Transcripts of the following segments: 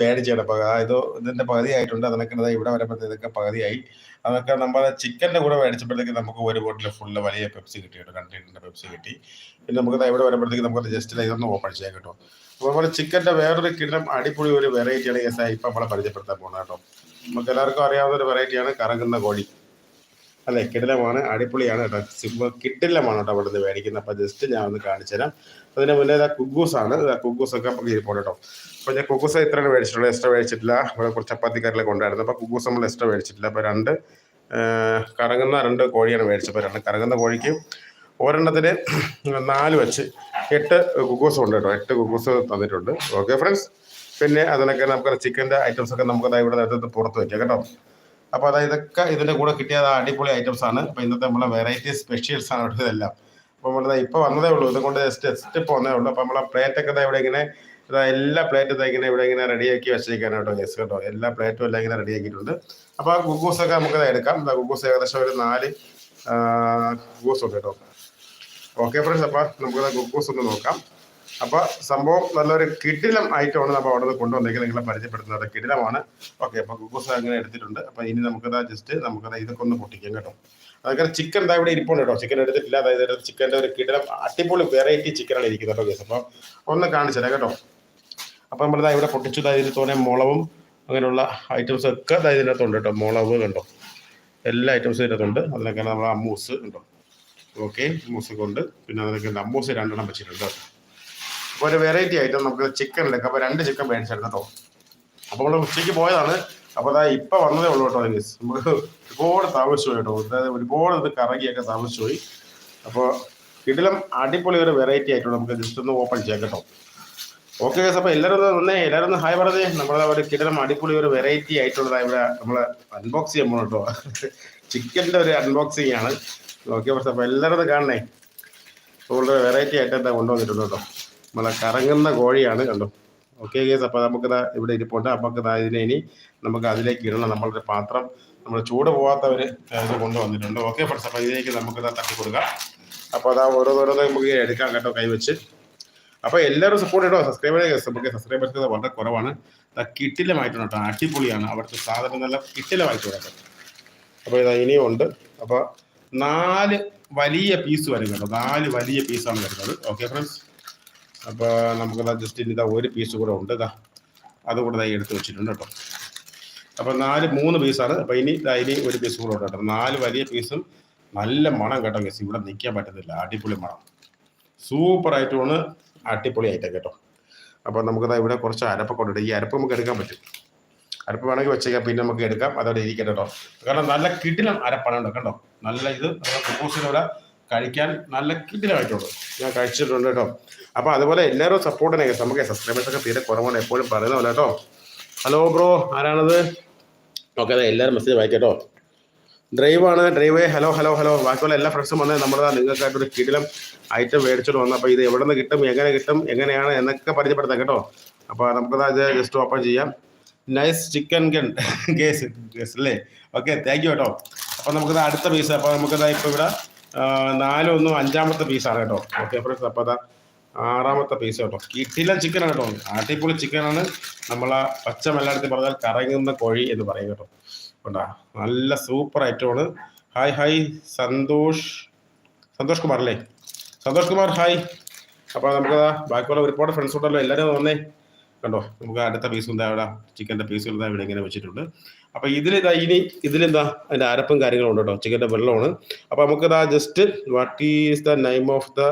പേടിച്ചാണ് പക ഇത് ഇതിന്റെ പകുതി ആയിട്ടുണ്ട്. അതിനൊക്കെ ഇവിടെ വരുമ്പോഴത്തേക്ക് ഇതൊക്കെ പകുതിയായി. അതൊക്കെ നമ്മൾ ചിക്കന്റെ കൂടെ മേടിച്ചപ്പോഴത്തേക്ക് നമുക്ക് ഒരു ബോട്ടിൽ ഫുള്ള് വലിയ പെപ്സി കിട്ടി കേട്ടോ കണ്ടിട്ടുണ്ട്? പെപ്സി കിട്ടി. പിന്നെ നമുക്ക് ഇവിടെ വരുമ്പോഴത്തേക്ക് നമുക്ക് ജസ്റ്റ് ഇതൊന്ന് ഓപ്പൺ ചെയ്യാൻ കേട്ടോ. അതുപോലെ ചിക്കന്റെ വേറൊരു കിണ്ണം അടിപൊളി ഒരു വെറൈറ്റിയാണ് കേസ് ഇപ്പം നമ്മളെ പരിചയപ്പെടുത്താൻ പോകുന്നത് കേട്ടോ. നമുക്ക് എല്ലാവർക്കും അറിയാവുന്ന ഒരു വെറൈറ്റിയാണ് കറങ്ങുന്ന കോഴി. അല്ലെ കിടിലമാണ് അടിപൊളിയാണ് കേട്ടോ. സിമ്മ കിടിലമാണ് കേട്ടോ അവിടെ നിന്ന് മേടിക്കുന്നത്. അപ്പോൾ ജസ്റ്റ് ഞാൻ ഒന്ന് കാണിച്ചു തരാം. അതിന് മുന്നേ ഇതാ കുഗൂസാണ് ഇതാ കുഗൂസ് ഒക്കെ നമുക്ക് ഇരിപ്പുണ്ട് കേട്ടോ. അപ്പോൾ ഞാൻ കുഗൂസ് ഇത്രയാണ് മേടിച്ചിട്ടുള്ളൂ. എക്സ്ട്രാ മേടിച്ചിട്ടില്ല. ഇവിടെ കുറച്ച് ചപ്പാത്തിക്കാരിലൊക്കെ കൊണ്ടായിരുന്നു അപ്പൊ കുഗൂസ് നമ്മൾ എക്സ്ട്രാ മേടിച്ചിട്ടില്ല. അപ്പൊ രണ്ട് കറങ്ങുന്ന രണ്ട് കോഴിയാണ് മേടിച്ചത്. അപ്പൊ രണ്ട് കറങ്ങുന്ന കോഴിക്ക് ഒരെണ്ണത്തിന് നാല് വെച്ച് എട്ട് കുക്കൂസ് ഉണ്ട് കേട്ടോ. എട്ട് കുക്കൂസ് തന്നിട്ടുണ്ട്. Okay friends. പിന്നെ അതിനൊക്കെ നമുക്ക് ചിക്കന്റെ ഐറ്റംസ് ഒക്കെ നമുക്ക് ഇവിടെ നേരത്തെ പുറത്ത് വയ്ക്കാം കേട്ടോ. അപ്പോൾ അതായത് ഇതൊക്കെ ഇതിന്റെ കൂടെ കിട്ടിയത് അടിപൊളി ഐറ്റംസ് ആണ്. അപ്പോൾ ഇന്നത്തെ നമ്മളെ വെറൈറ്റി സ്പെഷ്യൽസ് ആണ് ഇതെല്ലാം. അപ്പോൾ നമ്മൾ ഇപ്പൊ വന്നതേ ഉള്ളൂ. ഇതുകൊണ്ട് ജസ്റ്റ് ജസ്റ്റ് ഇപ്പോൾ ഉള്ളൂ. അപ്പോൾ നമ്മളെ പ്ലേറ്റ് ഒക്കെ ഇവിടെ ഇങ്ങനെ എല്ലാ പ്ലേറ്റും ഇതാ ഇങ്ങനെ ഇവിടെ ഇങ്ങനെ റെഡിയാക്കി വെച്ചേക്കാണ് കേട്ടോ ഗസ് കേട്ടോ. എല്ലാ പ്ലേറ്റും എല്ലാം ഇങ്ങനെ റെഡിയാക്കിയിട്ടുണ്ട് അപ്പോൾ ആ ഗുഗൂസ് ഒക്കെ നമുക്ക് എടുക്കാം. ഗുഗൂസ് ഏകദേശം ഒരു നാല് ഗുഗൂസ് ഉണ്ട് കേട്ടോ. ഓക്കെ ഫ്രണ്ട്സ് അപ്പോൾ നമുക്ക് ഗുഗൂസ് ഒന്ന് നോക്കാം. അപ്പോൾ സംഭവം നല്ലൊരു കിടിലം ഐറ്റമാണ് നമ്മൾ അവിടെ നിന്ന് കൊണ്ടുവന്നേക്ക് നിങ്ങളെ പരിചയപ്പെടുത്തുന്നത് കിടിലമാണ്. ഓക്കെ അപ്പോൾ കുക്കൂസ് അങ്ങനെ എടുത്തിട്ടുണ്ട്. അപ്പോൾ ഇനി നമുക്കത് ജസ്റ്റ് നമുക്കത് ഇതൊക്കെ ഒന്ന് പൊട്ടിക്കാം കേട്ടോ. അതൊക്കെ ചിക്കൻ ഇതാ ഇവിടെ ഇരിപ്പുണ്ട് കേട്ടോ. ചിക്കൻ എടുത്തിട്ടില്ല. അതായത് ചിക്കന്റെ ഒരു കിടിലം അടിപൊളി വെറൈറ്റി ചിക്കനാണ് ഇരിക്കുന്നത് കേട്ടോ കേസ് അപ്പോൾ ഒന്ന് കാണിച്ചുതരാം കേട്ടോ. അപ്പോൾ നമ്മളിതാ ഇവിടെ പൊട്ടിച്ചു. അതായത് തോനെ മുളവും അങ്ങനെയുള്ള ഐറ്റംസ് ഒക്കെ അതായത് ഇതിനകത്തുണ്ട് കേട്ടോ. മുളവ് കണ്ടോ? എല്ലാ ഐറ്റംസും ഇതിനകത്തുണ്ട് അതിനൊക്കെ നമ്മൾ അമ്മൂസ് ഉണ്ടോ? ഓക്കെ അമ്മൂസ് ഉണ്ട്. പിന്നെ അതിനൊക്കെ അമ്മൂസ് രണ്ടെണ്ണം വെച്ചിട്ടുണ്ട് കേട്ടോ. ഒരു വെറൈറ്റി ആയിട്ട് നമുക്ക് ചിക്കൻ എടുക്കാം അപ്പോൾ രണ്ട് ചിക്കൻ മേടിച്ചായിരുന്നു കേട്ടോ അപ്പോൾ നമ്മൾ ഉച്ചയ്ക്ക് പോയതാണ്. അപ്പോൾ അതാ ഇപ്പം വന്നതേ ഉള്ളൂ കേട്ടോ അതിന് നമുക്ക് ഒരുപാട് താമസിച്ചു പോയി കേട്ടോ. അതായത് ഒരുപാട് ഇത് കറങ്ങിയൊക്കെ താമസിച്ചു പോയി. അപ്പോൾ കിടിലം അടിപൊളി ഒരു വെറൈറ്റി ആയിട്ടുണ്ട് നമുക്ക് ജസ്റ്റ് ഒന്ന് ഓപ്പൺ ചെയ്യാം കേട്ടോ. ഓക്കെ ഗസ് അപ്പോൾ എല്ലാവരും ഒന്ന് വന്നേ എല്ലാവരും ഒന്ന് ഹായ് പറഞ്ഞേ. നമ്മളെ ഒരു കിടിലം അടിപൊളി ഒരു വെറൈറ്റി ആയിട്ടുള്ളതാണ് ഇവിടെ നമ്മൾ അൺബോക്സ് ചെയ്യാൻ പോകണം കേട്ടോ. ചിക്കന്റെ ഒരു അൺബോക്സിങ് ആണ്. ഓക്കെ പക്ഷേ അപ്പോൾ എല്ലാവരും കാണണേ. അപ്പോൾ വെറൈറ്റി ആയിട്ട് എന്താ കൊണ്ടുവന്നിട്ടുണ്ട് കേട്ടോ. നമ്മളെ കറങ്ങുന്ന കോഴിയാണ് കണ്ടോ? ഓക്കെ ഗേസ് അപ്പോൾ നമുക്ക് ഇവിടെ ഇരിപ്പുണ്ട്. നമുക്ക് ഇതിനെ ഇനി നമുക്ക് അതിലേക്ക് ഇടണം. നമ്മളുടെ പാത്രം നമ്മൾ ചൂട് പോകാത്തവർ ഇത് കൊണ്ടുവന്നിട്ടുണ്ട്. ഓക്കെ ഫ്രണ്ട്സ് അപ്പോൾ ഇതിലേക്ക് നമുക്കിതാ തട്ടി കൊടുക്കാം. അപ്പോൾ അതാ ഓരോന്നോരോന്ന് നമുക്ക് എടുക്കാം കേട്ടോ കൈവച്ച് അപ്പോൾ എല്ലാവരും സപ്പോർട്ട് ചെയ്തോ സബ്സ്ക്രൈബ് ചെയ്യുക നമുക്ക് സബ്സ്ക്രൈബേഴ്സ് വളരെ കുറവാണ്. കിട്ടിലമായിട്ടുണ്ട് കേട്ടോ. അടിപൊളിയാണ്. അവിടുത്തെ സാധനം നല്ല കിട്ടിലമായിട്ടുണ്ട് കേട്ടോ. അപ്പോൾ ഇതാ ഇനിയും ഉണ്ട്. അപ്പോൾ നാല് വലിയ പീസ് വരും കേട്ടോ. നാല് വലിയ പീസാണ് വരുന്നത്. ഓക്കെ ഫ്രണ്ട്സ് അപ്പോൾ നമുക്കതാ ജസ്റ്റ് ഇനി ഇതാ ഒരു പീസ് കൂടെ ഉണ്ട് ഇതാ അതുകൂടെ ഇതായി എടുത്ത് വെച്ചിട്ടുണ്ട് കേട്ടോ. അപ്പോൾ നാല് മൂന്ന് പീസാണ് അപ്പോൾ ഇനി ഇതാ ഇനി ഒരു പീസ് കൂടെ ഉണ്ട് കേട്ടോ. നാല് വലിയ പീസും നല്ല മണം കേട്ടോ ഗസ് ഇവിടെ നിൽക്കാൻ പറ്റുന്നില്ല. അടിപൊളി മണം. സൂപ്പർ ആയിട്ടുമാണ് അടിപൊളി ആയിട്ട് കേട്ടോ. അപ്പോൾ നമുക്കിതാ ഇവിടെ കുറച്ച് അരപ്പൊക്കെ ഉണ്ട്. ഈ അരപ്പ് നമുക്ക് എടുക്കാൻ പറ്റും. അരപ്പ് വേണമെങ്കിൽ വെച്ചേക്കാം. പിന്നെ നമുക്ക് എടുക്കാം. അതവിടെ ഇരിക്കട്ടെ കേട്ടോ. കാരണം നല്ല കിടിലം അരപ്പാണ് കേട്ടോ. നല്ല ഇത്. നമ്മുടെ പ്രപ്പോസിലൂടെ കഴിക്കാൻ നല്ല കിടിലമായിട്ടുണ്ട് ഞാൻ കഴിച്ചിട്ടുണ്ട് കേട്ടോ. അപ്പോൾ അതുപോലെ എല്ലാവരും സപ്പോർട്ട് തന്നെ നമുക്ക് സബ്സ്ക്രൈബേഴ്സ് ഒക്കെ തീരെ കുറവാണ്. എപ്പോഴും പറയുന്ന പോലെ കേട്ടോ. ഹലോ ബ്രോ ആരാണത്? ഓക്കെ അതെ എല്ലാവരും മെസ്സേജ് വായിക്കട്ടോ ഡ്രൈവ് ആണ് ഡ്രൈവ് ഹലോ ഹലോ ഹലോ ബാക്കിയുള്ള എല്ലാ ഫ്രണ്ട്സും വന്നത് നമ്മുടെ നിങ്ങൾക്കായിട്ടൊരു കിടിലം ഐറ്റം മേടിച്ചിട്ട് വന്നു അപ്പോൾ ഇത് എവിടെ നിന്ന് കിട്ടും എങ്ങനെ കിട്ടും എങ്ങനെയാണ് എന്നൊക്കെ പരിചയപ്പെടുത്താം കേട്ടോ. അപ്പോൾ നമുക്കത് അത് ജസ്റ്റ് ഓപ്പൺ ചെയ്യാം. നൈസ് ചിക്കൻ ഗൺ കേസ് അല്ലേ? ഓക്കെ താങ്ക് യു കേട്ടോ. അപ്പോൾ നമുക്കത് അടുത്ത പീസ് അപ്പോൾ നമുക്കത് ഇപ്പോൾ ഇവിടെ നാലൊന്നും അഞ്ചാമത്തെ പീസാണ് കേട്ടോ. ഓക്കെ ഫ്രണ്ട്സ് അപ്പോൾ അതാ ആറാമത്തെ പീസ് കേട്ടോ. കിട്ടില്ല ചിക്കനാണ് കേട്ടോ. അടിപൊളി ചിക്കനാണ് നമ്മളെ പച്ച മലയാളത്തിൽ പറഞ്ഞാൽ കറങ്ങുന്ന കോഴി എന്ന് പറയും കേട്ടോ. കൊണ്ടാ? നല്ല സൂപ്പർ ഐറ്റമാണ് ഹായ് ഹായ് സന്തോഷ്. സന്തോഷ് കുമാർ അല്ലേ? സന്തോഷ് കുമാർ ഹായ് അപ്പോൾ നമുക്ക് ബാക്കിയുള്ള ഒരുപാട് ഫ്രണ്ട്സ് ഉണ്ടല്ലോ. എല്ലാവരും വന്നേ. കണ്ടോ? നമുക്ക് അടുത്ത പീസ് എന്താ ഇവിടെ ചിക്കന്റെ പീസുകൾ എന്താ ഇവിടെ ഇങ്ങനെ വെച്ചിട്ടുണ്ട്. അപ്പോൾ ഇതാ ഇനി ഇതിലെന്താ? അതിന്റെ അരപ്പും കാര്യങ്ങളും ഉണ്ട് കേട്ടോ. ചിക്കന്റെ വെള്ളമാണ്. അപ്പോൾ നമുക്കിതാ just what is the name of the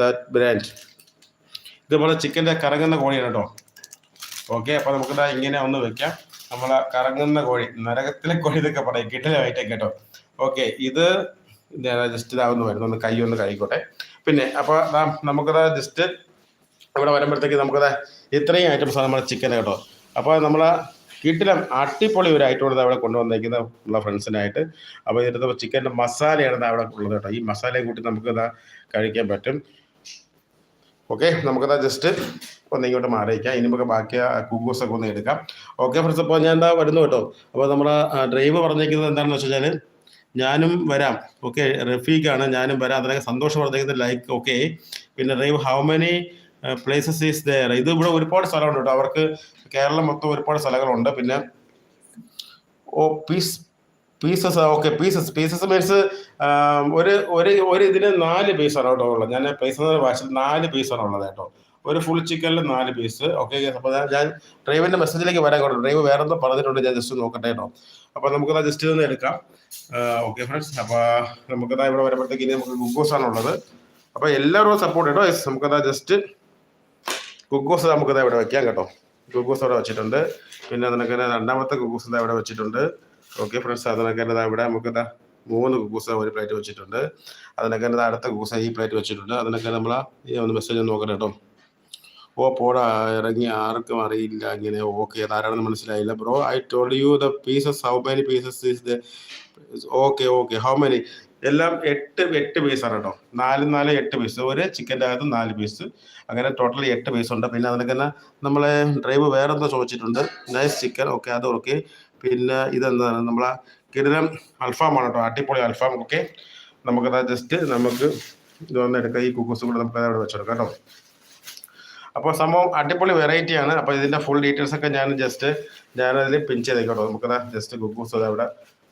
that brand ഇത് നമ്മുടെ ചിക്കന്റെ കറങ്ങുന്ന കോഴിയാണ് കേട്ടോ. ഓക്കെ അപ്പോൾ നമുക്കിതാ ഇങ്ങനെ ഒന്ന് വെക്കാം. നമ്മളെ കറങ്ങുന്ന കോഴി നരകത്തിലെ കോഴി എന്നൊക്കെ പറയും. കിട്ടലായിട്ടേ കേട്ടോ. ഓക്കെ ഇത് ജസ്റ്റ് ഇതാവുന്ന വരുന്നു. ഒന്ന് കൈ ഒന്ന് കഴിക്കോട്ടെ പിന്നെ അപ്പോൾ നമുക്കതാ ജസ്റ്റ് ഇവിടെ വരുമ്പോഴത്തേക്ക് നമുക്കത് ഇത്രയും ഐറ്റംസ് ആണ് നമ്മുടെ ചിക്കൻ കേട്ടോ. അപ്പോൾ നമ്മൾ കിട്ടിലും അടിപൊളി ഒരു ഐറ്റം ഉള്ളത് അവിടെ കൊണ്ടുവന്നേക്കുന്ന ഉള്ള ഫ്രണ്ട്സിനായിട്ട് അപ്പോൾ ഇതിന്റെ ചിക്കന്റെ മസാലയാണ് അവിടെ ഉള്ളത് കേട്ടോ. ഈ മസാലയും കൂട്ടി നമുക്ക് കഴിക്കാൻ പറ്റും. ഓക്കെ നമുക്കതാ ജസ്റ്റ് ഒന്ന് ഇങ്ങോട്ട് മാറിയിക്കാം. ഇനി നമുക്ക് ബാക്കി കുക്കൂസ് ഒക്കെ ഒന്ന് എടുക്കാം. ഓക്കെ ഫ്രണ്ട്സ് അപ്പോൾ ഞാൻ എന്താ വരുന്നു കേട്ടോ. അപ്പോൾ നമ്മൾ ഡ്രൈവ് പറഞ്ഞേക്കുന്നത് എന്താണെന്ന് വെച്ച് ഞാനും വരാം. ഓക്കെ റഫീഖാണ് ഞാനും വരാം. അതിനൊക്കെ സന്തോഷം പറഞ്ഞേക്കുന്നത് ലൈക്ക് ഓക്കെ പിന്നെ drive how many places is there ഇത് ഇവിടെ ഒരുപാട് സ്ഥലമുണ്ട് കേട്ടോ. അവർക്ക് കേരളം മൊത്തം ഒരുപാട് സ്ഥലങ്ങളുണ്ട്. പിന്നെ ഓ piece pieces okay pieces pieces means ഒരു ഒരു ഒരു ഇതിന് നാല് പീസാണ് കേട്ടോ ഉള്ളത്. ഞാൻ പീസസ് ഭാഷയിൽ നാല് പീസാണ് ഉള്ളത് കേട്ടോ. ഒരു ഫുൾ ചിക്കനിൽ നാല് പീസ് ഓക്കെ അപ്പോൾ ഞാൻ ഡ്രൈവറിന്റെ മെസ്സേജിലേക്ക് വരാൻ കേട്ടോ ഡ്രൈവർ വേറെ എന്തോ പറഞ്ഞിട്ടുണ്ട്. ഞാൻ ജസ്റ്റ് നോക്കട്ടെ കേട്ടോ. അപ്പോൾ നമുക്കത് ജസ്റ്റ് ഒന്ന് എടുക്കാം. ഓക്കെ ഫ്രണ്ട്സ് അപ്പോൾ നമുക്കതാ ഇവിടെ വരുമ്പോഴത്തേക്ക് ഇനി നമുക്ക് ഗുഗോസാണുള്ളത് അപ്പോൾ എല്ലാവരും സപ്പോർട്ട് കേട്ടോ നമുക്ക് നമുക്കതാ ജസ്റ്റ് ഗുഗോസ് നമുക്കതാ ഇവിടെ വെക്കാം കേട്ടോ. കുക്കൂസ് അവിടെ വെച്ചിട്ടുണ്ട്. പിന്നെ അതിനൊക്കെ രണ്ടാമത്തെ കുക്കൂസ് ഇതാ ഇവിടെ വെച്ചിട്ടുണ്ട്. ഓക്കെ ഫ്രണ്ട്സ് അതിനൊക്കെ ഇവിടെ എന്താ മൂന്ന് കുക്കൂസ് ഒരു പ്ലേറ്റ് വെച്ചിട്ടുണ്ട്. അതിനൊക്കെ എന്താ അടുത്ത കുക്കൂസ് ഈ പ്ലേറ്റ് വെച്ചിട്ടുണ്ട്. അതിനൊക്കെ നമ്മൾ ഈ ഒന്ന് മെസ്സേജ് ഒന്ന് നോക്കണം കേട്ടോ. ഓ പോടാ ഇറങ്ങി ആർക്കും അറിയില്ല ഇങ്ങനെ. ഓക്കെ അതാരാണെന്ന് മനസ്സിലായില്ല. Bro I told you the pieces how many pieces the okay okay how many എല്ലാം എട്ട് എട്ട് ആണ് കേട്ടോ നാല് നാല് എട്ട് പീസ് ഒരു ചിക്കന്റെ അകത്ത് നാല് പീസ് അങ്ങനെ ടോട്ടൽ എട്ട് പീസ് ഉണ്ട്. പിന്നെ അതിനൊക്കെ തന്നെ നമ്മളെ ഡ്രൈവ് വേറെ എന്തോ ചോദിച്ചിട്ടുണ്ട്. നൈസ് ചിക്കൻ ഓക്കെ അത് ഓക്കെ പിന്നെ ഇതെന്താണ്? നമ്മളെ കിടിലം അൽഫാമാണ് കേട്ടോ അടിപൊളി അൽഫാം ഓക്കെ നമുക്കത് ജസ്റ്റ് നമുക്ക് ഇതൊന്ന് എടുക്കാം. ഈ കുക്കൂസ് കൂടെ നമുക്ക് അവിടെ വെച്ചെടുക്കാം കേട്ടോ അപ്പോൾ സംഭവം അടിപൊളി വെറൈറ്റിയാണ് അപ്പോൾ ഇതിന്റെ ഫുൾ ഡീറ്റെയിൽസ് ഒക്കെ ഞാൻ ജസ്റ്റ് ഞാനതിൽ പിൻ ചെയ്തേക്കാം കേട്ടോ നമുക്കത് ജസ്റ്റ് കുക്കൂസ് അവിടെ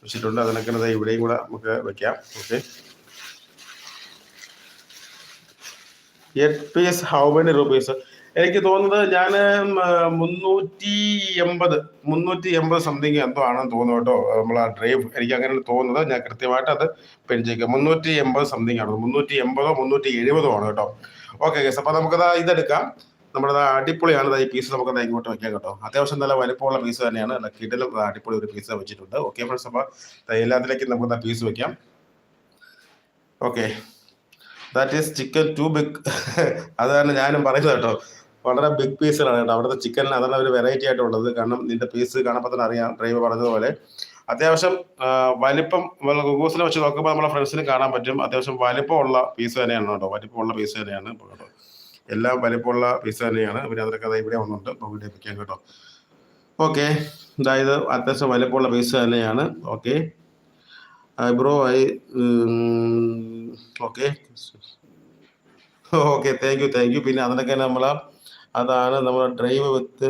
വെച്ചിട്ടുണ്ട്. അതിനൊക്കെ ഇവിടെയും കൂടെ നമുക്ക് വെക്കാം. Okay piece how many rupees എനിക്ക് തോന്നുന്നത് ഞാൻ മുന്നൂറ്റി എൺപത് മുന്നൂറ്റി എൺപത് സംതിങ് എന്തോ ആണെന്ന് തോന്നുന്നു കേട്ടോ. നമ്മൾ ആ ഡ്രൈവ് എനിക്ക് അങ്ങനെ തോന്നുന്നത്. ഞാൻ കൃത്യമായിട്ട് അത് പെൻ ചെയ്യുക മുന്നൂറ്റി എൺപത് സംതിങ് ആണ്. മുന്നൂറ്റി എൺപതോ മുന്നൂറ്റി എഴുപതോ ആണ് കേട്ടോ. ഓക്കെ ഗസ് അപ്പോൾ നമുക്കത് ഇതെടുക്കാം. നമ്മുടെ അടിപൊളിയാണ് ഈ പീസ് നമുക്ക് ഇങ്ങോട്ട് വെക്കാം കേട്ടോ. അത്യാവശ്യം നല്ല വലിപ്പമുള്ള പീസ് തന്നെയാണ്. കിടലും അടിപൊളി ഒരു പീസ് വെച്ചിട്ടുണ്ട്. ഓക്കെ ഫ്രണ്ട്സ് അപ്പോൾ എല്ലാത്തിലേക്കും നമുക്ക് പീസ് വെക്കാം. Okay that is chicken too big അതാണ് ഞാനും പറയുന്നത് കേട്ടോ. വളരെ ബിഗ് പീസുകളാണ് കേട്ടോ. അവിടുത്തെ ചിക്കനിൽ അതാണ് ഒരു വെറൈറ്റി ആയിട്ടുള്ളത് കാരണം നിന്റെ പീസ് കാണുമ്പോൾ തന്നെ അറിയാം ഡ്രൈവർ പറഞ്ഞതുപോലെ. അത്യാവശ്യം വലിപ്പം ഗൂഗൂസിനെ വെച്ച് നോക്കുമ്പോൾ നമ്മളെ ഫ്രണ്ട്സിന് കാണാൻ പറ്റും. അത്യാവശ്യം വലിപ്പമുള്ള പീസ് തന്നെയാണ് കേട്ടോ. വലിപ്പമുള്ള പീസ് തന്നെയാണ് കേട്ടോ. എല്ലാം വലിപ്പമുള്ള പീസ് തന്നെയാണ്. പിന്നെ അതിനൊക്കെ അതായത് ഇവിടെ അപ്പോൾ ഇവിടെ വെക്കാം കേട്ടോ. ഓക്കെ അതായത് അത്യാവശ്യം വലിപ്പമുള്ള പീസ് തന്നെയാണ്. Okay bro I okay okay thank you thank you പിന്നെ അതിനൊക്കെ നമ്മൾ അതാണ് നമ്മുടെ ഡ്രൈവ് വിത്ത്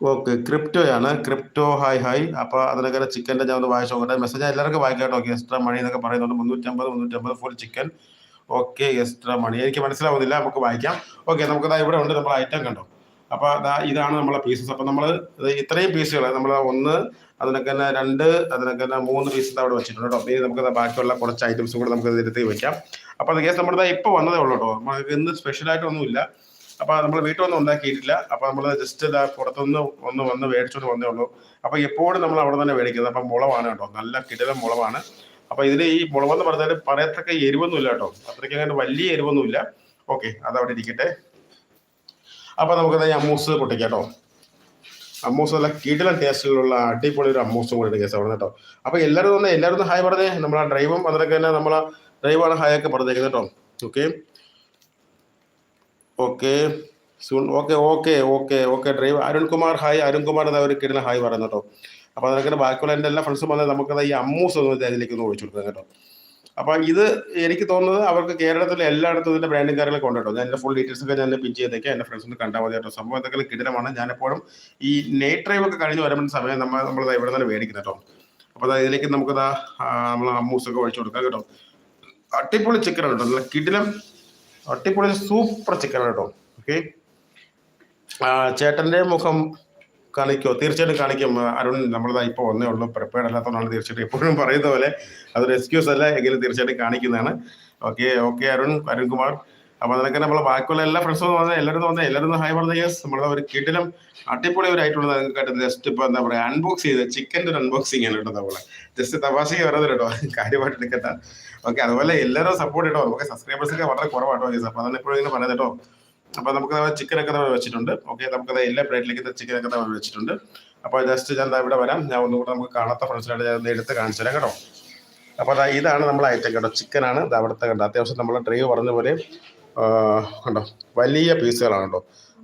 ഓക്കെ ക്രിപ്റ്റോയാണ് ക്രിപ്റ്റോ ഹായ് ഹായ് അപ്പോൾ അതിനൊക്കെ ചിക്കന്റെ ഞാൻ ഒന്ന് വായിച്ചു നോക്കട്ടെ. മെസ്സേജ് എല്ലാവർക്കും വായിക്കാം ഓക്കെ എക്സ്ട്രാ മണി എന്നൊക്കെ പറയുന്നുണ്ട്. മുന്നൂറ്റമ്പത് മുന്നൂറ്റമ്പത് full chicken okay extra money എനിക്ക് മനസ്സിലാവുന്നില്ല നമുക്ക് വായിക്കാം. ഓക്കെ നമുക്ക് ഇവിടെ ഉണ്ട് നമ്മൾ ഐറ്റം കണ്ടോ? അപ്പോൾ അതാ ഇതാണ് നമ്മളെ പീസസ് അപ്പോൾ നമ്മൾ ഇത്രയും പീസുകൾ നമ്മൾ ഒന്ന് അതിനൊക്കെ തന്നെ രണ്ട് അതിനൊക്കെ തന്നെ മൂന്ന് പീസസ് അവിടെ വെച്ചിട്ടുണ്ട് കേട്ടോ. ഇനി നമുക്ക് ബാക്കിയുള്ള കുറച്ച് ഐറ്റംസും കൂടെ നമുക്ക് ഇതിലേക്ക് വെക്കാം. അപ്പോൾ അത് കേസ് നമ്മുടെ ഇപ്പോൾ വന്നതേ ഉള്ളൂ കേട്ടോ. നമുക്ക് ഇന്ന് സ്പെഷ്യലായിട്ടൊന്നുമില്ല അപ്പോൾ നമ്മൾ വീട്ടിലൊന്നും ഉണ്ടാക്കിയിട്ടില്ല. അപ്പോൾ നമ്മൾ ജസ്റ്റ് ഇതാ പുറത്തുനിന്ന് ഒന്ന് വന്ന് മേടിച്ചോണ്ട് വന്നേ ഉള്ളൂ. അപ്പോൾ എപ്പോഴും നമ്മൾ അവിടെ തന്നെ മേടിക്കുന്നത്. അപ്പം മുളവാണ് കേട്ടോ. നല്ല കിടിലം മുളവാണ്. അപ്പോൾ ഇതിൽ ഈ മുളവെന്ന് പറഞ്ഞാൽ പറയത്തക്ക എരിവൊന്നുമില്ല കേട്ടോ. അത്രയ്ക്ക് അങ്ങനെ വലിയ എരിവൊന്നുമില്ല. ഓക്കെ അതവിടെ ഇരിക്കട്ടെ. അപ്പൊ നമുക്ക് അമ്മൂസ് പൊട്ടിക്കാം കേട്ടോ. അമ്മൂസ് നല്ല കിടിലൻ ടേസ്റ്റുകളുള്ള അടിപൊളി ഒരു അമ്മൂസ് കൂടി കേസ് അവിടെ കേട്ടോ. അപ്പൊ എല്ലാവരും ഒന്ന് എല്ലാവരും ഹായ് പറഞ്ഞേ. നമ്മളെ ഡ്രൈവും അതിനൊക്കെ തന്നെ നമ്മളെ ഡ്രൈവാണ് ഹായ് ഒക്കെ പറഞ്ഞേക്കുന്നത് കേട്ടോ. Okay. Okay. Soon okay okay okay okay. Drive Arunkumar hi. Arunkumar എന്നവർ കിടന്ന ഹായ് പറയുന്നു കേട്ടോ. അപ്പോൾ അതൊക്കെ ബാക്കിയുള്ള എന്റെ എല്ലാ ഫ്രണ്ട്സും പറഞ്ഞാൽ നമുക്കത് ഈ അമ്മൂസ് എന്ന് അതിലേക്ക് ഒന്ന് ഒഴിച്ചു കൊടുക്കാം കേട്ടോ. അപ്പോൾ ഇത് എനിക്ക് തോന്നുന്നത് അവർക്ക് കേരളത്തിലെ എല്ലായിടത്തും ഇതിന്റെ ബ്രാൻഡും കാര്യങ്ങൾ ഉണ്ട് കേട്ടോ. ഞാൻ എന്റെ ഫുൾ ഡീറ്റെയിൽസ് ഒക്കെ ഞാൻ പിൻ ചെയ്തേക്കാം എന്റെ ഫ്രണ്ട്സിന് കണ്ടാൽ മതി കേട്ടോ. സംഭവം എന്തെങ്കിലും കിടിലമാണ്. ഞാൻ എപ്പോഴും ഈ നൈറ്റ് ഡ്രൈവ് ഒക്കെ കഴിഞ്ഞ് വരുമ്പോൾ സമയം നമ്മൾ നമ്മൾ ഇവിടെ തന്നെ മേടിക്കുന്നത് കേട്ടോ. അപ്പോൾ ഇതിലേക്ക് നമുക്കതാ നമ്മൾ അമ്മൂസ് ഒക്കെ ഒഴിച്ചു കൊടുക്കാം കേട്ടോ. അട്ടിപ്പൊളി ചിക്കൻ കേട്ടോ. നല്ല കിടിലം അട്ടിപ്പൊളി സൂപ്പർ ചിക്കൻ കേട്ടോ. ഓക്കെ ചേട്ടന്റെ മുഖം കാണിക്കോ തീർച്ചയായിട്ടും കാണിക്കും അരുൺ നമ്മളതാ ഇപ്പോൾ ഒന്നേ ഉള്ളൂ. പ്രിപ്പയർഡ് അല്ലാത്തതുകൊണ്ടാണ് തീർച്ചയായിട്ടും എപ്പോഴും പറയുന്ന പോലെ അതൊരു എക്സ്ക്യൂസ് അല്ല. എങ്കിലും തീർച്ചയായിട്ടും കാണിക്കുന്നതാണ്. ഓക്കെ ഓക്കെ അരുൺ അരുൺ അരുൺകുമാർ അപ്പോൾ അതൊക്കെ നമ്മൾ ബാക്കിയുള്ള എല്ലാ ഫ്രണ്ട്സും വന്നാൽ എല്ലാവരും വന്നാൽ എല്ലാവരും ഹായ് പറഞ്ഞ യെസ് നമ്മളെ ഒരു കിടിലും ആയിട്ടുള്ള നിങ്ങൾക്ക് ജസ്റ്റ് ഇപ്പോൾ എന്താ പറയുക അൺബോക്സ് ചെയ്ത് ചിക്കന്റെ ഒരു അൺബോക്സിങ് ആണ് കേട്ടോ നമ്മളെ. ജസ്റ്റ് തമാശയ്ക്ക് വരുന്നത് കേട്ടോ കാര്യമായിട്ട് എടുക്കട്ടെ ഓക്കെ അതുപോലെ എല്ലാവരും സപ്പോർട്ട് കേട്ടോ നമുക്ക് സബ്സ്ക്രൈബേഴ്സൊക്കെ വളരെ കുറവാട്ടോ യെസ് അപ്പോൾ അതാണ് എപ്പോഴും ഇങ്ങനെ പറയുന്നത് കേട്ടോ. അപ്പോൾ നമുക്ക് ചിക്കൻ ഒക്കെ നമ്മൾ വെച്ചിട്ടുണ്ട്. ഓക്കെ നമുക്കത് എല്ലാ പ്ലേറ്റിലേക്ക് ചിക്കൻ ഒക്കെ നമ്മൾ വെച്ചിട്ടുണ്ട്. അപ്പോൾ ജസ്റ്റ് ഞാൻ ഇവിടെ വരാം. ഞാൻ ഒന്നുകൂടെ നമുക്ക് കാണാത്ത ഫ്രണ്ട്സിനായിട്ട് ഞാൻ എടുത്ത് കാണിച്ചു തരാം കേട്ടോ. അപ്പോൾ അതാ ഇതാണ് നമ്മൾ ഐറ്റം കേട്ടോ. ചിക്കനാണ് ഇത് അവിടുത്തെ കണ്ടോ അത്യാവശ്യം നമ്മൾ ഡ്രൈവ് പറഞ്ഞ പോലെ കണ്ടോ വലിയ പീസുകളാണ് കേട്ടോ.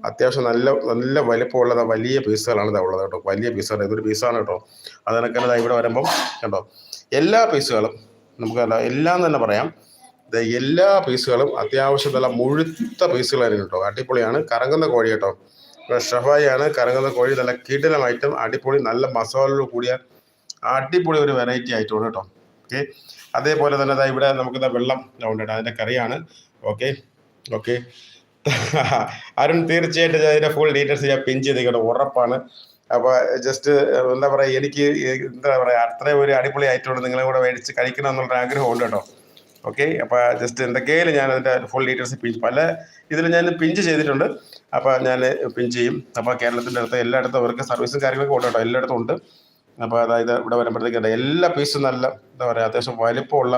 അത്യാവശ്യം നല്ല നല്ല വലിപ്പമുള്ള വലിയ പീസുകളാണ് ഇതാ ഉള്ളത് കേട്ടോ. വലിയ പീസുകൾ ഇതൊരു പീസാണ് കേട്ടോ. അതിനൊക്കെ ഇവിടെ വരുമ്പം കണ്ടോ എല്ലാ പീസുകളും നമുക്ക് എല്ലാം തന്നെ പറയാം. എല്ലാ പീസുകളും അത്യാവശ്യം നല്ല മുഴുത്ത പീസുകളായിരുന്നു കേട്ടോ. അടിപൊളിയാണ്. കറങ്ങുന്ന കോഴി കേട്ടോ. ഷഫായി ആണ് കറങ്ങുന്ന കോഴി നല്ല കിടിലം അടിപൊളി നല്ല മസാലയോട് കൂടിയ അടിപൊളി ഒരു വെറൈറ്റി ആയിട്ടുണ്ട് കേട്ടോ. ഓക്കെ അതേപോലെ തന്നെ ദാ ഇവിടെ നമുക്ക് വെള്ളം ഉണ്ട് കേട്ടോ. അതിന്റെ കറിയാണ്. ഓക്കെ ഓക്കെ അരുൺ തീർച്ചയായിട്ടും അതിന്റെ ഫുൾ ഡീറ്റെയിൽസ് ഞാൻ പിൻ ചെയ്തേക്കട്ടെ. ഉറപ്പാണ്. അപ്പോൾ ജസ്റ്റ് എന്താ പറയുക എനിക്ക് എന്താ പറയുക അത്രയും ഒരു അടിപൊളി ആയിട്ടുണ്ട് നിങ്ങളെ കൂടെ മേടിച്ച് കഴിക്കണം എന്നുള്ളൊരു ആഗ്രഹമുണ്ട് കേട്ടോ. ഓക്കെ അപ്പോൾ ജസ്റ്റ് എന്തൊക്കെയാലും ഞാൻ അതിന്റെ ഫുൾ ഡീറ്റെയിൽസ് പിൻ പല ഇതിൽ ഞാൻ പിഞ്ച് ചെയ്തിട്ടുണ്ട്. അപ്പോൾ ഞാൻ പിൻ ചെയ്യും. അപ്പോൾ കേരളത്തിന്റെ അടുത്ത് എല്ലായിടത്തും അവർക്ക് സർവീസും കാര്യങ്ങളൊക്കെ ഉണ്ട് കേട്ടോ എല്ലായിടത്തും ഉണ്ട്. അപ്പോൾ അതായത് ഇവിടെ വരുമ്പോഴത്തേക്കും എല്ലാ പീസും നല്ല എന്താ പറയുക അത്യാവശ്യം വലിപ്പമുള്ള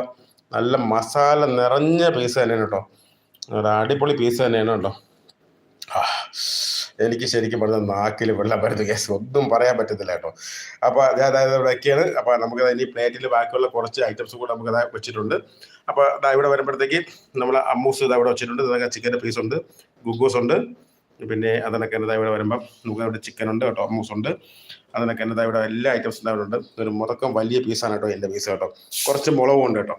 നല്ല മസാല നിറഞ്ഞ പീസ് തന്നെയാണ് കേട്ടോ. അടിപൊളി പീസ് തന്നെയാണ് കേട്ടോ. ആ, എനിക്ക് ശരിക്കും പറഞ്ഞാൽ നാക്കിൽ വെള്ളം വരുന്ന കേസ് ഒന്നും പറയാൻ പറ്റത്തില്ല കേട്ടോ. അപ്പോൾ അതായത് ഇവിടെയൊക്കെയാണ്. അപ്പോൾ നമുക്ക് ഇനി പ്ലേറ്റിൽ ബാക്കിയുള്ള കുറച്ച് ഐറ്റംസ് കൂടെ നമുക്ക് വെച്ചിട്ടുണ്ട്. അപ്പോൾ ഇതാ ഇവിടെ വരുമ്പോഴത്തേക്ക് നമ്മൾ അമ്മൂസ് ഇതാ അവിടെ വെച്ചിട്ടുണ്ട്. ഇതൊക്കെ ചിക്കന്റെ പീസ് ഉണ്ട് ഗുഗൂസ് ഉണ്ട്. പിന്നെ അതിനൊക്കെ ഇതാ ഇവിടെ വരുമ്പം നമുക്ക് അവിടെ ചിക്കൻ ഉണ്ട് കേട്ടോ അമ്മൂസ് ഉണ്ട്. അതിനൊക്കെ ഇതാ ഇവിടെ എല്ലാ ഐറ്റംസും ഇവിടെ ഉണ്ട്. ഒരു മുതക്കം വലിയ പീസാണ് കേട്ടോ എന്റെ പീസ് കേട്ടോ. കുറച്ച് മുളകും ഉണ്ട് കേട്ടോ.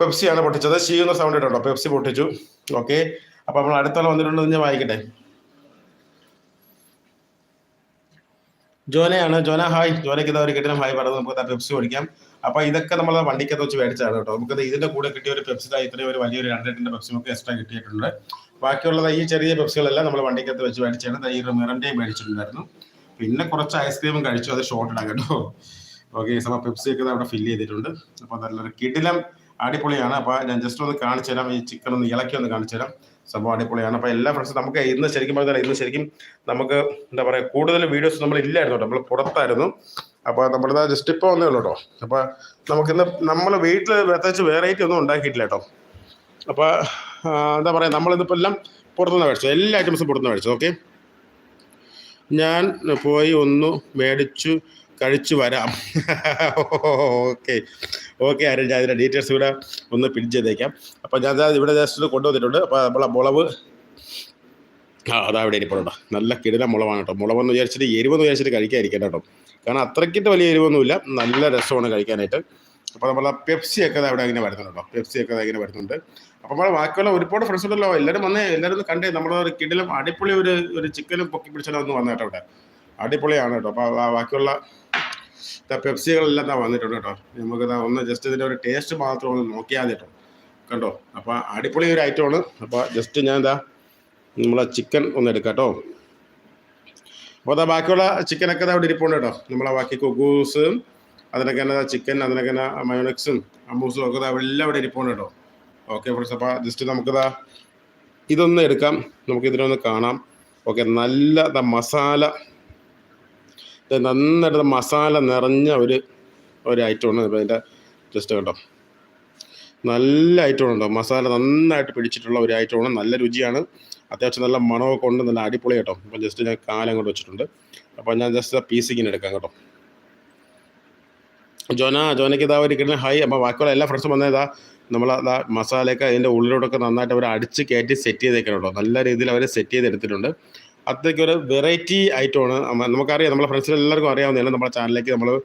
പെപ്സിയാണ് പൊട്ടിച്ചത്. ചെയ്യുന്ന സൗണ്ട് കേട്ടോ. പെപ്സി പൊട്ടിച്ചു. ഓക്കെ അപ്പോൾ നമ്മൾ അടുത്തുള്ള വന്നിട്ടുണ്ടെന്ന് ഞാൻ വായിക്കട്ടെ. ജോനയാണ്. ജോന ഹായ് ജോനയ്ക്ക് ഒരു കിട്ടുന്ന ഹായ് പറഞ്ഞു നമുക്ക് പെപ്സി ഓടിക്കാം അപ്പൊ ഇതൊക്കെ നമ്മൾ വണ്ടിക്കകത്ത് വെച്ച് മേടിച്ചാണ് കേട്ടോ. നമുക്ക് ഇതിന്റെ കൂടെ കിട്ടിയ ഒരു പെപ്സി ഇത്രയും ഒരു വലിയൊരു രണ്ട് പെപ്സി നമുക്ക് എക്സ്ട്രാ കിട്ടിയിട്ടുണ്ട്. ബാക്കിയുള്ളത് ഈ ചെറിയ പെപ്സികളെല്ലാം നമ്മൾ വണ്ടിക്കകത്ത് വെച്ച് മേടിച്ചാണ് ഈ മിറന്റെയും മേടിച്ചിട്ടുണ്ടായിരുന്നു. പിന്നെ കുറച്ച് ഐസ്ക്രീമും കഴിച്ചു. അത് ഷോർട്ട് ഇടാം കേട്ടോ. ഓക്കെ സമ പെപ്സി ഒക്കെ അവിടെ ഫില്ല് ചെയ്തിട്ടുണ്ട്. അപ്പൊ നല്ലൊരു കിടിലം അടിപൊളിയാണ്. അപ്പൊ ഞാൻ ജസ്റ്റ് ഒന്ന് കാണിച്ചു തരാം ഈ ചിക്കൻ ഒന്ന് ഇളക്കി ഒന്ന് കാണിച്ചു തരാം സംഭവം അടിപൊളിയാണ്. അപ്പൊ എല്ലാ ഫ്രണ്ട്സും നമുക്ക് ഇന്ന് ശരിക്കും പറഞ്ഞാൽ ഇന്ന് ശരിക്കും നമുക്ക് എന്താ പറയാ കൂടുതൽ വീഡിയോസ് നമ്മൾ ഇല്ലായിരുന്നു കേട്ടോ. നമ്മൾ പുറത്തായിരുന്നു. അപ്പൊ നമ്മളിതാ ജസ്റ്റ് ഇപ്പൊ വന്നേ ഉള്ളൂ കേട്ടോ. അപ്പൊ നമുക്കിന്ന് നമ്മൾ വീട്ടിൽ പ്രത്യേകിച്ച് വെറൈറ്റി ഒന്നും ഉണ്ടാക്കിയിട്ടില്ല കേട്ടോ. അപ്പൊ എന്താ പറയാ നമ്മളിതിപ്പോ എല്ലാം പുറത്തുനിന്ന് മേടിച്ചു. എല്ലാ ഐറ്റംസും പുറത്തുനിന്ന് മേടിച്ചു. ഓക്കെ ഞാൻ പോയി ഒന്ന് മേടിച്ചു. കഴിച്ചു വരാം. ഓക്കെ ഓക്കെ അരുൺ ഞാൻ അതിന്റെ ഡീറ്റെയിൽസ് ഇവിടെ ഒന്ന് പിൻ ചെയ്തേക്കാം. അപ്പോൾ ഞാൻ ഇവിടെ ജസ്റ്റ് കൊണ്ടുവന്നിട്ടുണ്ട്. അപ്പോൾ നമ്മളെ മുളവ് ആ അതാ ഇവിടെ ഇരിപ്പുണ്ട് നല്ല കിടില മുളവാണ് കേട്ടോ. മുളവെന്ന് വിചാരിച്ചിട്ട് എരിവെന്ന് വിചാരിച്ചിട്ട് കഴിക്കാതിരിക്കട്ടെ കേട്ടോ. കാരണം അത്രയ്ക്കിട്ട് വലിയ എരിവൊന്നുമില്ല. നല്ല രസമാണ് കഴിക്കാനായിട്ട്. അപ്പോൾ നമ്മൾ പെപ്സി ഒക്കെ അവിടെ ഇങ്ങനെ വരുന്നുണ്ടോ പെപ്സി പെപ്സിയൊക്കെ ഇങ്ങനെ വരുന്നുണ്ട്. അപ്പോൾ നമ്മളെ ബാക്കിയുള്ള ഒരുപാട് ഫ്രണ്ട്സ് ഉണ്ടല്ലോ. എല്ലാവരും വന്നേ. എല്ലാവരും ഒന്ന് കണ്ടേ. നമ്മുടെ ഒരു കിടിലും അടിപൊളി ഒരു ഒരു ചിക്കനും പൊക്കി പിടിച്ചാലും ഒന്ന് വന്നേട്ടോ അവിടെ അടിപൊളിയാണ് കേട്ടോ. അപ്പോൾ ബാക്കിയുള്ള പെപ്സികളെല്ലാം വന്നിട്ടുണ്ട് കേട്ടോ. നമുക്ക് ദാ ഒന്ന് ജസ്റ്റ് ഇതിന്റെ ഒരു ടേസ്റ്റ് മാത്രം ഒന്ന് നോക്കിയാൽ കേട്ടോ. കണ്ടോ? അപ്പോൾ അടിപൊളി ഒരു ഐറ്റമാണ് അപ്പോൾ ജസ്റ്റ് ഞാൻ എന്താ നമ്മളെ ചിക്കൻ ഒന്ന് എടുക്കാം കേട്ടോ. അപ്പോൾ അതാ ബാക്കിയുള്ള ചിക്കനൊക്കെ ദാ ഇവിടെ ഇരിപ്പുണ്ട് കേട്ടോ. നമ്മളെ ബാക്കി കുക്കൂസ് അതിനൊക്കെ തന്നെ ചിക്കൻ അതിനൊക്കെ തന്നെ മയോണക്സും അമ്മൂസും ഒക്കെ എല്ലാം ഇവിടെ ഇരിപ്പുണ്ട് കേട്ടോ. ഓക്കെ ഫ്രണ്ട്സ് അപ്പോൾ ജസ്റ്റ് നമുക്കിതാ ഇതൊന്ന് എടുക്കാം. നമുക്ക് ഇതിനൊന്ന് കാണാം. ഓക്കെ നല്ല മസാല നന്നായിട്ട് മസാല നിറഞ്ഞ ഒരു ഒരു ഐറ്റമാണ് ഇപ്പോൾ അതിന്റെ ജസ്റ്റ് കേട്ടോ നല്ല ഐറ്റമാണ് കേട്ടോ മസാല നന്നായിട്ട് പിടിച്ചിട്ടുള്ള ഒരു ഐറ്റമാണ് നല്ല രുചിയാണ്. അത്യാവശ്യം നല്ല മണമൊക്കെ ഉണ്ട് നല്ല അടിപൊളി കേട്ടോ. അപ്പം ജസ്റ്റ് ഞാൻ കാലം കൊണ്ട് വെച്ചിട്ടുണ്ട്. അപ്പോൾ ഞാൻ ജസ്റ്റ് പീസ് ഇങ്ങനെ എടുക്കാം കേട്ടോ. ജോന ജോനയ്ക്ക് ഇതാ ഒരു കിട്ടുന്ന ഹൈ അപ്പോൾ ബാക്കിയുള്ള എല്ലാ ഫ്രണ്ട്സും വന്നാൽ ഇതാ നമ്മൾ അതാ മസാലയൊക്കെ അതിന്റെ ഉള്ളിലോട്ടൊക്കെ നന്നായിട്ട് അവർ അടിച്ച് കയറ്റി സെറ്റ് ചെയ്തേക്കണം കേട്ടോ നല്ല രീതിയിൽ അവർ സെറ്റ് ചെയ്തെടുത്തിട്ടുണ്ട്. അത്രയ്ക്ക് ഒരു വെറൈറ്റി നമ്മ- നമുക്കറിയാം നമ്മളെ ഫ്രണ്ട്സിന് എല്ലാവർക്കും അറിയാവുന്നതല്ല നമ്മുടെ ചാനലിലേക്ക് നമ്മൾ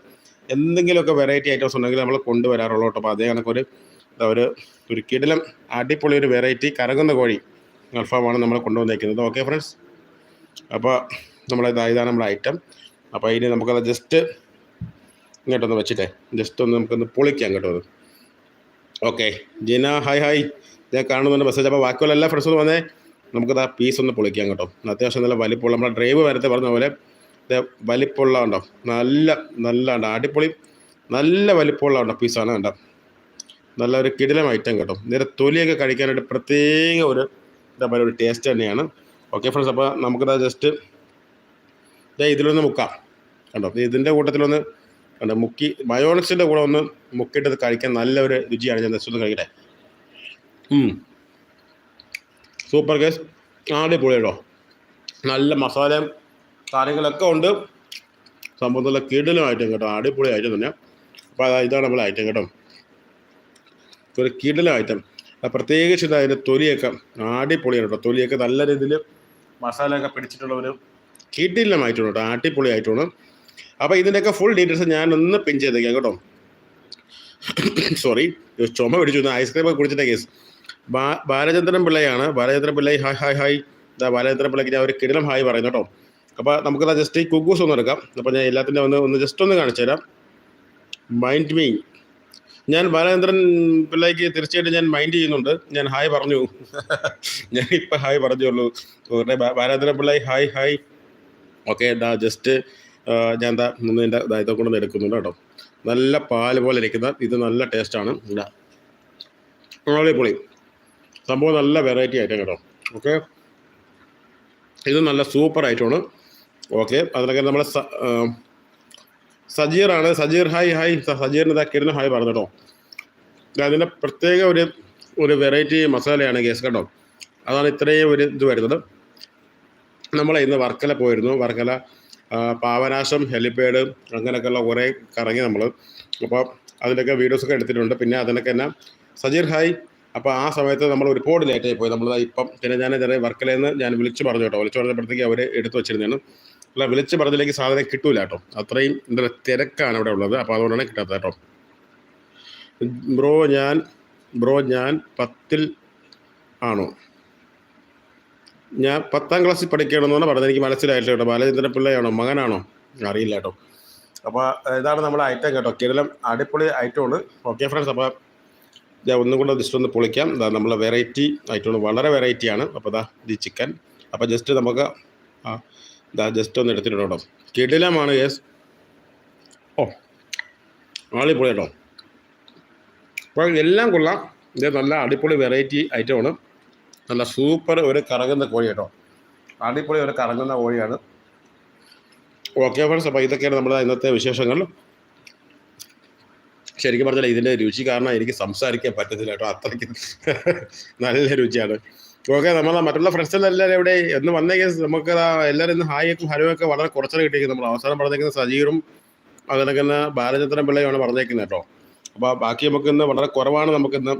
എന്തെങ്കിലുമൊക്കെ വെറൈറ്റി ഐറ്റംസ് ഉണ്ടെങ്കിൽ നമ്മൾ കൊണ്ടുവരാറുള്ളൂ കേട്ടോ. അപ്പോൾ അതേ കണക്കൊരു എന്താ ഒരു ഒരു കിടിലം അടിപൊളി ഒരു വെറൈറ്റി കറങ്ങുന്ന കോഴി അൽഫാമാണ് നമ്മൾ കൊണ്ടുവന്നേക്കുന്നത്. ഓക്കെ ഫ്രണ്ട്സ് അപ്പോൾ നമ്മളെ ഇതാണ് നമ്മുടെ ഐറ്റം അപ്പോൾ ഇനി നമുക്കത് ജസ്റ്റ് ഇങ്ങോട്ടൊന്ന് വെച്ചിട്ടേ. ജസ്റ്റ് ഒന്ന് നമുക്കൊന്ന് പൊളിക്കാം കേട്ടോ അത്. ഓക്കെ ജിന ഹായ് ഹായ് ഞാൻ കാണുന്നുണ്ട് മെസ്സേജ് അപ്പോൾ ബാക്കിയുള്ള എല്ലാ ഫ്രണ്ട്സും വന്നേ. നമുക്കത് ആ പീസ് ഒന്ന് പൊളിക്കാം കേട്ടോ. അത്യാവശ്യം നല്ല വലിപ്പമുള്ള നമ്മുടെ ഡ്രൈവ് വരത്തെ പറഞ്ഞ പോലെ വലിപ്പമുള്ള ഉണ്ടോ നല്ല നല്ല ഉണ്ടോ അടിപൊളി നല്ല വലിപ്പമുള്ള ഉണ്ടോ പീസാണ് കേട്ടോ നല്ല ഒരു കിടിലം ഐറ്റം കേട്ടോ. നേരെ തൊലിയൊക്കെ കഴിക്കാനായിട്ട് പ്രത്യേക ഒരു എന്താ പറയുക ഒരു ടേസ്റ്റ് തന്നെയാണ്. ഓക്കെ ഫ്രണ്ട്സ് അപ്പോൾ നമുക്കത് ജസ്റ്റ് ഇതേ ഇതിലൊന്ന് മുക്കാം. കണ്ടോ? ഇതിന്റെ കൂട്ടത്തിലൊന്ന് കണ്ടോ മുക്കി മയോണക്സിന്റെ കൂടെ ഒന്ന് മുക്കിയിട്ട് കഴിക്കാൻ നല്ലൊരു രുചിയാണ്. ഞാൻ ജസ്റ്റ് ഒന്ന് കഴിക്കട്ടെ? സൂപ്പർ കേസ് അടിപൊളി കേട്ടോ നല്ല മസാലയും കാര്യങ്ങളൊക്കെ ഉണ്ട്. സംഭവം നല്ല കിടിലും ഐറ്റം കേട്ടോ. അടിപൊളി ഐറ്റം തന്നെ. അപ്പോൾ അതാ ഇതാണ് നമ്മളെ ഐറ്റം കേട്ടോ. ഒരു കിടിലും ഐറ്റം പ്രത്യേകിച്ച് അതിന്റെ തൊലിയൊക്കെ അടിപൊളിയാണ് കേട്ടോ. തൊലിയൊക്കെ നല്ല രീതിയിൽ മസാലയൊക്കെ പിടിച്ചിട്ടുള്ള ഒരു കിടിലം ഐറ്റം കേട്ടോ. അടിപൊളി ആയിട്ടുണ്ട് അപ്പോൾ ഇതിന്റെയൊക്കെ ഫുൾ ഡീറ്റെയിൽസ് ഞാനൊന്ന് പിൻ ചെയ്തേക്കാം കേട്ടോ. സോറി ചുമ പിടിച്ചു. ഐസ്ക്രീം ഒക്കെ കുടിച്ചിട്ട കേസ് ബാ- Balachandran പിള്ളയാണ്. Balachandran Pillai hi hi hi ഇതാ ബാലചന്ദ്രൻ പിള്ളയ്ക്ക് ഞാൻ ഒരു കിടിലം ഹായ് പറയുന്നു കേട്ടോ. അപ്പോൾ നമുക്കത് ജസ്റ്റ് ഈ കുക്കൂസ് ഒന്ന് എടുക്കാം. അപ്പോൾ ഞാൻ എല്ലാത്തിന്റെ ഒന്ന് ഒന്ന് ജസ്റ്റ് ഒന്ന് കാണിച്ചു തരാം. മൈൻഡ് മീ ഞാൻ ബാലചന്ദ്രൻ പിള്ളയ്ക്ക് തീർച്ചയായിട്ടും ഞാൻ മൈൻഡ് ചെയ്യുന്നുണ്ട്. ഞാൻ ഹായ് പറഞ്ഞു. ഞാൻ ഇപ്പം ഹായ് പറഞ്ഞുള്ളൂ ഉടനെ Balachandran Pillai hi hi okay എന്താ ജസ്റ്റ് ഞാൻ എന്താ ഒന്ന് എന്റെ ഇതൊക്കെ കൊണ്ടൊന്ന് എടുക്കുന്നുണ്ട് കേട്ടോ. നല്ല പാൽ പോലെ ഇരിക്കുന്ന ഇത് നല്ല ടേസ്റ്റാണ് ഇതാ. അടിപൊളി. സംഭവം നല്ല വെറൈറ്റി ഐറ്റം കേട്ടോ. ഓക്കെ ഇത് നല്ല സൂപ്പർ ഐറ്റമാണ് ഓക്കെ അതിനൊക്കെ നമ്മുടെ സജീറാണ് സജീർ ഹായ് ഹായ് സജീറിന് ഇതാ കിരുന്ന ഹായ് പറഞ്ഞു കേട്ടോ. അതിന്റെ പ്രത്യേക ഒരു ഒരു വെറൈറ്റി മസാലയാണ് കേസ് കേട്ടോ. അതാണ് ഇത്രയും ഒരു ഇത് വരുന്നത്. നമ്മൾ ഇന്ന് വർക്കല പോയിരുന്നു. വർക്കല പാവനാശം ഹെലിപ്പേഡ് അങ്ങനെയൊക്കെയുള്ള കുറേ കറങ്ങി നമ്മൾ അപ്പോൾ അതിന്റെയൊക്കെ വീഡിയോസൊക്കെ എടുത്തിട്ടുണ്ട്. പിന്നെ അതിനൊക്കെ തന്നെ സജീർ ഹായ് അപ്പോൾ ആ സമയത്ത് നമ്മൾ ഒരുപാട് ലേറ്റായി പോയി. നമ്മൾ ഇപ്പം പിന്നെ ഞാൻ ചെറിയ വർക്കലയിൽ നിന്ന് ഞാൻ വിളിച്ച് പറഞ്ഞു കേട്ടോ. വിളിച്ച് പറഞ്ഞപ്പോഴത്തേക്ക് അവർ എടുത്തു വെച്ചിരുന്നതാണ്. അല്ല വിളിച്ച് പറഞ്ഞിലേക്ക് സാധനം കിട്ടൂല കേട്ടോ. അത്രയും എന്താ തിരക്കാണ് അവിടെ ഉള്ളത്. അപ്പോൾ അതുകൊണ്ടാണ് കിട്ടാത്തത് കേട്ടോ. ബ്രോ ഞാൻ ബ്രോ ഞാൻ പത്തിൽ ആണോ? ഞാൻ പത്താം ക്ലാസ്സിൽ പഠിക്കണമെന്നാണ് പറഞ്ഞത്. എനിക്ക് മനസ്സിലായില്ല കേട്ടോ. ബാലചന്ദ്രൻ പിള്ളയാണോ? മകനാണോ? അറിയില്ല കേട്ടോ. അപ്പോൾ ഇതാണ് നമ്മുടെ ഐറ്റം കേട്ടോ. കേരളം അടിപൊളി ഐറ്റമാണ് ഓക്കെ ഫ്രണ്ട്സ് അപ്പോൾ ഞാൻ ഒന്നും കൂടെ ജസ്റ്റ് ഒന്ന് പൊളിക്കാം. ഇതാ നമ്മളെ വെറൈറ്റി ആയിട്ടുള്ള വളരെ വെറൈറ്റിയാണ് അപ്പോൾ ഇതാ ഇത് ചിക്കൻ. അപ്പോൾ ജസ്റ്റ് നമുക്ക് ഇതാ ജസ്റ്റ് ഒന്ന് എടുത്തിട്ടുണ്ട്? കിടിലമാണ് യെസ് ഓ അടിപൊളി കേട്ടോ. അപ്പോൾ എല്ലാം കൊള്ളാം. ഇത് നല്ല അടിപൊളി വെറൈറ്റി ഐറ്റമാണ് നല്ല സൂപ്പർ ഒരു കറങ്ങുന്ന കോഴി കേട്ടോ. അടിപൊളി ഒരു കറങ്ങുന്ന കോഴിയാണ്. ഓക്കെ ഫ്രണ്ട്സ് അപ്പോൾ ഇതൊക്കെയാണ് നമ്മുടെ ഇന്നത്തെ വിശേഷങ്ങൾ. ശരിക്കും പറഞ്ഞാൽ ഇതിന്റെ രുചി കാരണം എനിക്ക് സംസാരിക്കാൻ പറ്റത്തില്ല കേട്ടോ. അത്രയ്ക്ക് നല്ല രുചിയാണ്. ഓക്കെ നമ്മൾ മറ്റുള്ള ഫ്രണ്ട്സ് എല്ലാവരും എവിടെ? എന്ന് വന്നേക്ക് നമുക്ക് എല്ലാവരും ഇന്ന് ഹായൊക്കെ ഹലോ ഒക്കെ വളരെ കുറച്ചാണ് കിട്ടിയിരിക്കുന്നത് നമ്മൾ അവസാനം പറഞ്ഞേക്കുന്ന സജീറും അതിനൊക്കെ തന്നെ ബാലചന്ദ്രൻ പിള്ളയാണ് പറഞ്ഞേക്കുന്നത് കേട്ടോ. അപ്പോൾ ബാക്കി നമുക്ക് ഇന്ന് വളരെ കുറവാണ് നമുക്കിന്ന്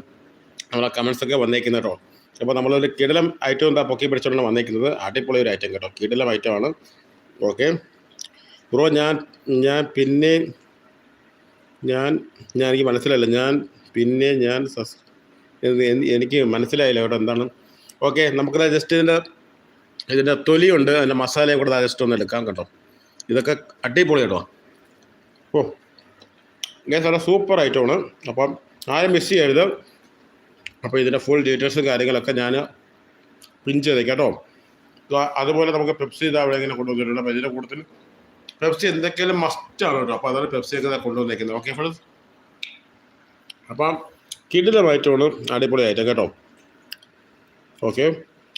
നമ്മളെ കമൻസ് ഒക്കെ വന്നേക്കുന്നത് കേട്ടോ. അപ്പോൾ നമ്മളൊരു കിടലം ഐറ്റം എന്താ പൊക്കി പിടിച്ചോണ്ടാണ് വന്നേക്കുന്നത്. അടിപൊളി ഒരു ഐറ്റം കേട്ടോ. കിടലം ഐറ്റമാണ് ഓക്കെ. ബ്രോ ഞാൻ ഞാൻ പിന്നെ ഞാൻ ഞാൻ എനിക്ക് മനസ്സിലായില്ല. ഞാൻ പിന്നെ ഞാൻ സസ് എനിക്ക് മനസ്സിലായില്ല അവിടെ എന്താണ്. ഓക്കെ നമുക്ക് ജസ്റ്റ് ഇതിന്റെ ഇതിന്റെ തൊലിയുണ്ട്. അതിന്റെ മസാലയും കൂടെ ജസ്റ്റ് ഒന്ന് എടുക്കാം കേട്ടോ. ഇതൊക്കെ അടിപൊളി കേട്ടോ. ഓ ഇങ്ങനെ നല്ല സൂപ്പർ ഐറ്റമാണ് അപ്പം ആരും മിസ് ചെയ്യരുത്. അപ്പോൾ ഇതിന്റെ ഫുൾ ഡീറ്റെയിൽസും കാര്യങ്ങളൊക്കെ ഞാൻ പിൻ ചെയ്തേക്കാം കേട്ടോ. അതുപോലെ നമുക്ക് പെപ്സി ഇതാ അവിടെ ഇങ്ങനെ കൊണ്ടുവന്നിട്ടുണ്ട്. അപ്പോൾ ഇതിന്റെ കൂട്ടത്തിൽ പെപ്സി എന്തൊക്കെയാലും ആണ് കേട്ടോ. അപ്പോൾ അതാണ് പെപ്സി ഒക്കെ കൊണ്ടുവന്നേക്കുന്നത്. ഓക്കെ ഫ്രണ്ട്സ് അപ്പം കിടിലമായിട്ടാണ് അടിപൊളി ഐറ്റം കേട്ടോ. ഓക്കെ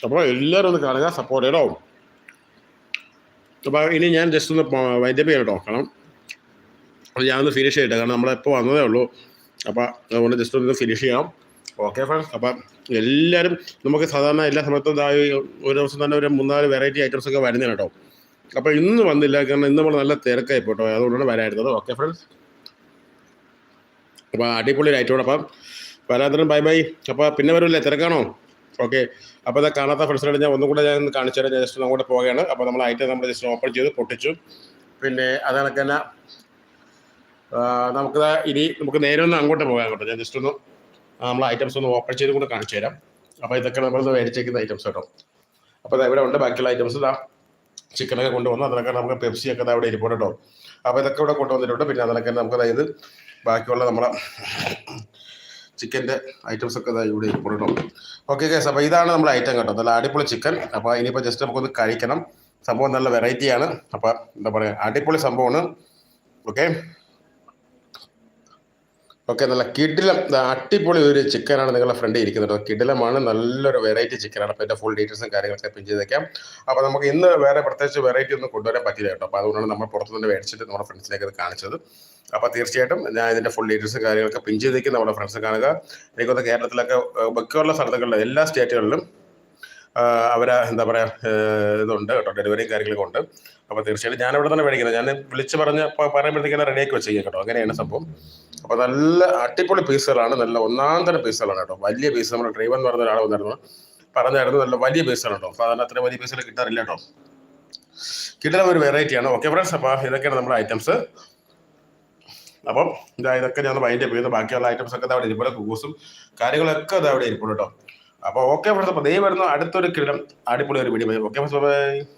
അപ്പോൾ എല്ലാവരും ഒന്ന് കാണുക സപ്പോർട്ട് ചെയ്യട്ടോ അപ്പോൾ ഇനി ഞാൻ ജസ്റ്റ് ഒന്ന് വൈൻഡപ്പ് ചെയ്യാം കേട്ടോ കാരണം ഞാനൊന്ന് ഫിനിഷ് ചെയ്യട്ടെ. കാരണം നമ്മളെപ്പോൾ വന്നതേ ഉള്ളൂ. അപ്പോൾ അതുകൊണ്ട് ജസ്റ്റ് ഒന്ന് ഫിനിഷ് ചെയ്യാം. ഓക്കെ ഫ്രണ്ട്സ് അപ്പം എല്ലാവരും നമുക്ക് സാധാരണ എല്ലാ സമയത്തും ഒരു ദിവസം തന്നെ ഒരു മൂന്നാൽ വെറൈറ്റി ഐറ്റംസ് ഒക്കെ വരുന്നതാണ് കേട്ടോ. അപ്പോൾ ഇന്ന് വന്നില്ല കാരണം ഇന്ന് നമ്മൾ നല്ല തിരക്കായി പോട്ടോ. അതുകൊണ്ടാണ് വരായിരുന്നത് ഓക്കെ ഫ്രണ്ട്സ് അപ്പോൾ അടിപൊളി ആയിട്ടോ അപ്പം വരാത്തരം ബൈ ബൈ അപ്പോൾ പിന്നെ വരില്ലേ? തിരക്കാണോ? ഓക്കെ അപ്പോൾ അതാ കാണാത്ത ഫ്രണ്ട്സിനോട് ഞാൻ ഒന്നും കൂടെ ഞാൻ കാണിച്ചു തരാം. ഞാൻ ജസ്റ്റ് അങ്ങോട്ട് പോവുകയാണ്. അപ്പോൾ നമ്മൾ ഐറ്റം നമ്മൾ ജസ്റ്റ് ഓപ്പൺ ചെയ്ത് പൊട്ടിച്ചു. പിന്നെ അത് തന്നെ നമുക്ക് ഇനി നമുക്ക് നേരെ ഒന്ന് അങ്ങോട്ട് പോകാം കേട്ടോ. ഞാൻ ജസ്റ്റ് ഒന്ന് നമ്മൾ ഐറ്റംസ് ഒന്ന് ഓപ്പൺ ചെയ്ത് കൂടെ കാണിച്ചു തരാം. അപ്പോൾ ഇതൊക്കെ നമ്മൾ മേടിച്ചേക്കുന്ന ഐറ്റംസ് കേട്ടോ. അപ്പോൾ ഇവിടെ ഉണ്ട്. ബാക്കിയുള്ള ഐറ്റംസ് ഇതാ. ചിക്കനൊക്കെ കൊണ്ടുവന്നു അതിനൊക്കെ നമുക്ക് പെപ്സി ഒക്കെ ദാ ഇവിടെ ഇരിപ്പുണ്ട് കേട്ടോ. അപ്പോൾ ഇതൊക്കെ ഇവിടെ കൊണ്ടുവന്നിട്ടുണ്ട്. പിന്നെ അതിനൊക്കെ നമുക്ക് അതായത് ബാക്കിയുള്ള നമ്മളെ ചിക്കന്റെ ഐറ്റംസ് ഒക്കെ അതായത് ഇവിടെ ഇരിപ്പുണ്ട് കേട്ടോ. ഓക്കെ കേസ് അപ്പോൾ ഇതാണ് നമ്മുടെ ഐറ്റം കേട്ടോ. നല്ല അടിപൊളി ചിക്കൻ. അപ്പോൾ ഇനിയിപ്പോൾ ജസ്റ്റ് നമുക്കൊന്ന് കഴിക്കണം. സംഭവം നല്ല വെറൈറ്റിയാണ് അപ്പോൾ എന്താ പറയുക അടിപൊളി സംഭവമാണ്. ഓക്കെ ഓക്കെ നല്ല കിടിലം അടിപൊളി ഒരു ചിക്കനാണ് നിങ്ങളുടെ ഫ്രണ്ട് ഇരിക്കുന്നത് കിടിലമാണ് നല്ലൊരു വെറൈറ്റി ചിക്കനാണ് അപ്പോൾ എന്റെ ഫുൾ ഡീറ്റെയിൽസും കാര്യങ്ങളൊക്കെ പിൻ ചെയ്തേക്കാം അപ്പോൾ നമുക്ക് ഇന്ന് വേറെ പ്രത്യേകിച്ച് വെറൈറ്റി ഒന്നും കൊണ്ടുവരാൻ പറ്റില്ല കേട്ടോ. അപ്പോൾ അതുകൊണ്ടാണ് നമ്മൾ പുറത്തുനിന്ന് മേടിച്ചിട്ട് നമ്മുടെ ഫ്രണ്ട്സിലേക്ക് ഇത് കാണിച്ചത്. അപ്പോൾ തീർച്ചയായിട്ടും ഞാൻ ഇതിന്റെ ഫുൾ ഡീറ്റെയിൽസും കാര്യങ്ങളൊക്കെ പിൻ ചെയ്തേക്കും നമ്മുടെ ഫ്രണ്ട്സ് കാണുക. എനിക്കൊന്ന് കേരളത്തിലൊക്കെ ഏഹ്, സ്ഥലങ്ങളിലെ എല്ലാ സ്റ്റേറ്റുകളിലും അവർ എന്താ പറയുക ഇതുണ്ട് കേട്ടോ ഡെലിവറിയും കാര്യങ്ങളൊക്കെ ഉണ്ട്. അപ്പോൾ തീർച്ചയായിട്ടും ഞാൻ ഇവിടെ തന്നെ മേടിക്കുന്നത്. ഞാൻ വിളിച്ച് പറഞ്ഞ് പറയുമ്പോഴത്തേക്കും റെഡിയാക്കി വെച്ചേക്കാം കേട്ടോ. അങ്ങനെയാണ് സംഭവം. അപ്പോൾ നല്ല അടിപൊളി പീസുകളാണ് നല്ല ഒന്നാം തരം പീസുകളാണ് കേട്ടോ. വലിയ പീസ് നമ്മുടെ ഡ്രൈവർ എന്ന് പറഞ്ഞ ഒരാൾ വന്നിരുന്നു. പറഞ്ഞായിരുന്നു നല്ല വലിയ പീസുകളാണ് കേട്ടോ. സാധാരണ അത്ര വലിയ പീസുകൾ കിട്ടാറില്ല കേട്ടോ. കിട്ടുന്ന ഒരു വെറൈറ്റിയാണ് ഓക്കെ ഫ്രണ്ട്സ് അപ്പോൾ ഇതൊക്കെയാണ് നമ്മുടെ ഐറ്റംസ് അപ്പം ഇതാ ഇതൊക്കെ ഞാൻ വൈൻഡപ്പ് ചെയ്ത് ബാക്കിയുള്ള ഐറ്റംസ് ഒക്കെ അവിടെ ഇരിപ്പുണ്ട്. കൂസും കാര്യങ്ങളൊക്കെ അത് അവിടെ ഇരിപ്പുണ്ട് കേട്ടോ. അപ്പോൾ ഓക്കെ ഫ്രണ്ട്സ് അപ്പോൾ ദേ വരുന്ന അടുത്തൊരു കിരീടം. അടിപൊളി ഒരു വീഡിയോ ഓക്കെ ഫ്രണ്ട്സ് ബൈ